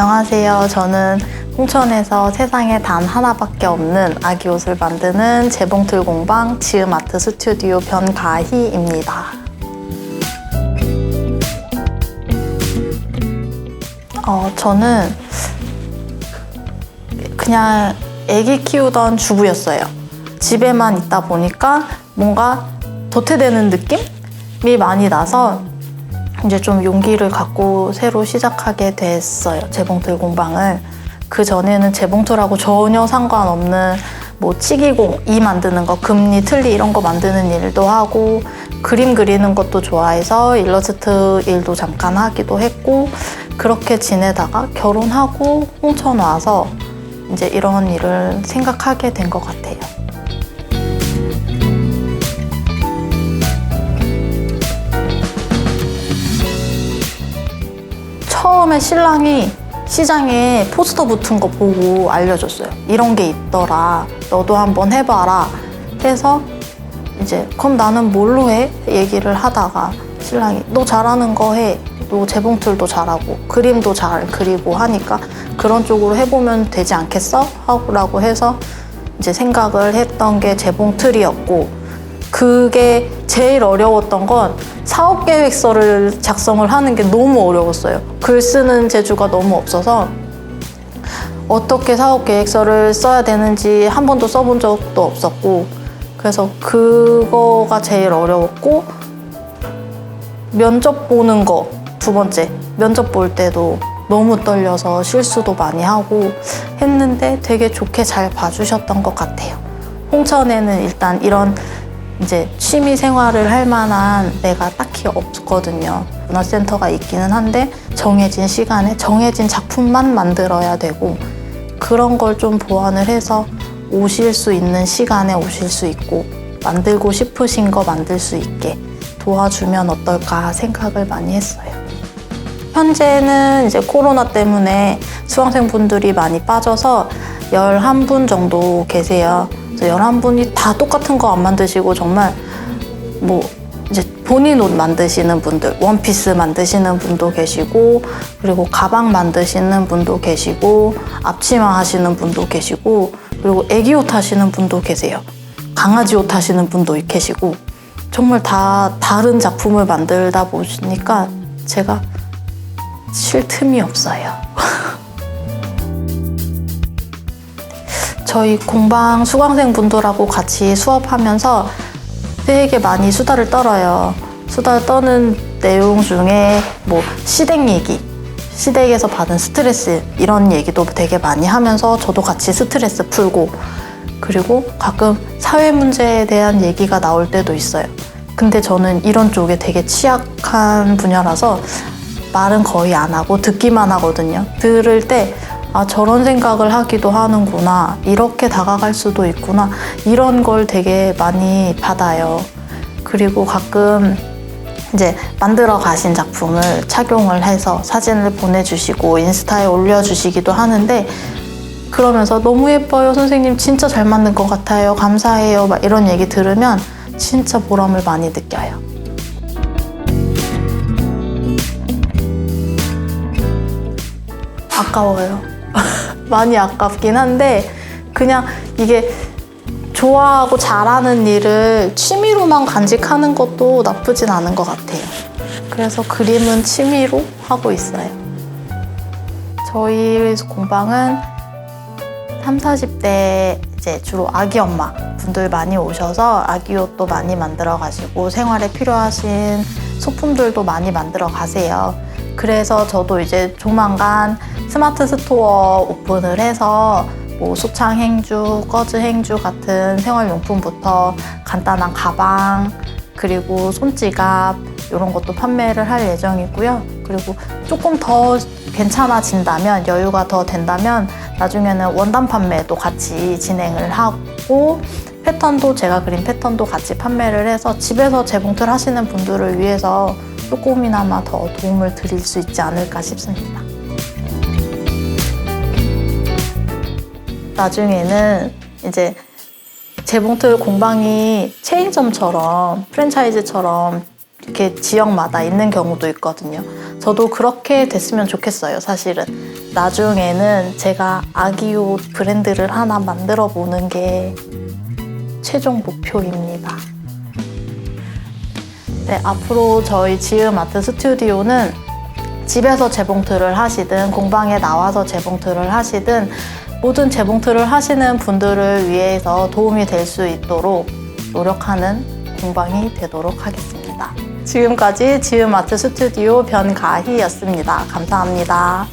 안녕하세요. 저는 홍천에서 세상에 단 하나밖에 없는 아기 옷을 만드는 재봉틀 공방 지음 아트 스튜디오 변가희입니다. 어, 저는 그냥 아기 키우던 주부였어요. 집에만 있다 보니까 뭔가 도태되는 느낌이 많이 나서 이제 좀 용기를 갖고 새로 시작하게 됐어요. 재봉틀 공방을. 그 전에는 재봉틀하고 전혀 상관없는 뭐 치기공, 이 만드는 거, 금리, 틀니 이런 거 만드는 일도 하고 그림 그리는 것도 좋아해서 일러스트 일도 잠깐 하기도 했고 그렇게 지내다가 결혼하고 홍천 와서 이제 이런 일을 생각하게 된 것 같아요. 처음에 신랑이 시장에 포스터 붙은 거 보고 알려줬어요. 이런 게 있더라. 너도 한번 해봐라. 해서 이제 그럼 나는 뭘로 해? 얘기를 하다가 신랑이 너 잘하는 거 해. 너 재봉틀도 잘하고 그림도 잘 그리고 하니까 그런 쪽으로 해보면 되지 않겠어? 하고 해서 이제 생각을 했던 게 재봉틀이었고 그게 제일 어려웠던 건 사업 계획서를 작성을 하는 게 너무 어려웠어요. 글 쓰는 재주가 너무 없어서 어떻게 사업 계획서를 써야 되는지 한 번도 써본 적도 없었고 그래서 그거가 제일 어려웠고 면접 보는 거 두 번째 면접 볼 때도 너무 떨려서 실수도 많이 하고 했는데 되게 좋게 잘 봐주셨던 것 같아요. 홍천에는 일단 이런 이제 취미 생활을 할 만한 데가 딱히 없거든요. 문화센터가 있기는 한데 정해진 시간에 정해진 작품만 만들어야 되고 그런 걸 좀 보완을 해서 오실 수 있는 시간에 오실 수 있고 만들고 싶으신 거 만들 수 있게 도와주면 어떨까 생각을 많이 했어요. 현재는 이제 코로나 때문에 수강생분들이 많이 빠져서 11분 정도 계세요. 그래서 11분이 다 똑같은 거 안 만드시고 정말 뭐 이제 본인 옷 만드시는 분들, 원피스 만드시는 분도 계시고, 그리고 가방 만드시는 분도 계시고, 앞치마 하시는 분도 계시고, 그리고 애기 옷 하시는 분도 계세요. 강아지 옷 하시는 분도 계시고, 정말 다 다른 작품을 만들다 보시니까 제가 쉴 틈이 없어요. 저희 공방 수강생 분들하고 같이 수업하면서 되게 많이 수다를 떨어요. 수다를 떠는 내용 중에 뭐 시댁 얘기, 시댁에서 받은 스트레스 이런 얘기도 되게 많이 하면서 저도 같이 스트레스 풀고 그리고 가끔 사회 문제에 대한 얘기가 나올 때도 있어요. 근데 저는 이런 쪽에 되게 취약한 분야라서 말은 거의 안 하고 듣기만 하거든요. 들을 때 아, 저런 생각을 하기도 하는구나. 이렇게 다가갈 수도 있구나. 이런 걸 되게 많이 받아요. 그리고 가끔 이제 만들어 가신 작품을 착용을 해서 사진을 보내주시고 인스타에 올려주시기도 하는데 그러면서 너무 예뻐요. 선생님 진짜 잘 만든 것 같아요. 감사해요. 막 이런 얘기 들으면 진짜 보람을 많이 느껴요. 아까워요. 많이 아깝긴 한데 그냥 이게 좋아하고 잘하는 일을 취미로만 간직하는 것도 나쁘진 않은 것 같아요. 그래서 그림은 취미로 하고 있어요. 저희 공방은 3, 40대 이제 주로 아기 엄마 분들 많이 오셔서 아기 옷도 많이 만들어 가시고 생활에 필요하신 소품들도 많이 만들어 가세요. 그래서 저도 이제 조만간 스마트 스토어 오픈을 해서 뭐 소창 행주, 꺼즈 행주 같은 생활용품부터 간단한 가방, 그리고 손지갑 이런 것도 판매를 할 예정이고요. 그리고 조금 더 괜찮아진다면 여유가 더 된다면 나중에는 원단 판매도 같이 진행을 하고 패턴도 제가 그린 패턴도 같이 판매를 해서 집에서 재봉틀 하시는 분들을 위해서 조금이나마 더 도움을 드릴 수 있지 않을까 싶습니다. 나중에는 이제 재봉틀 공방이 체인점처럼 프랜차이즈처럼 이렇게 지역마다 있는 경우도 있거든요. 저도 그렇게 됐으면 좋겠어요, 사실은. 나중에는 제가 아기 옷 브랜드를 하나 만들어 보는 게 최종 목표입니다. 네, 앞으로 저희 지음 아트 스튜디오는 집에서 재봉틀을 하시든 공방에 나와서 재봉틀을 하시든 모든 재봉틀을 하시는 분들을 위해서 도움이 될 수 있도록 노력하는 공방이 되도록 하겠습니다. 지금까지 지음 아트 스튜디오 변가희였습니다. 감사합니다.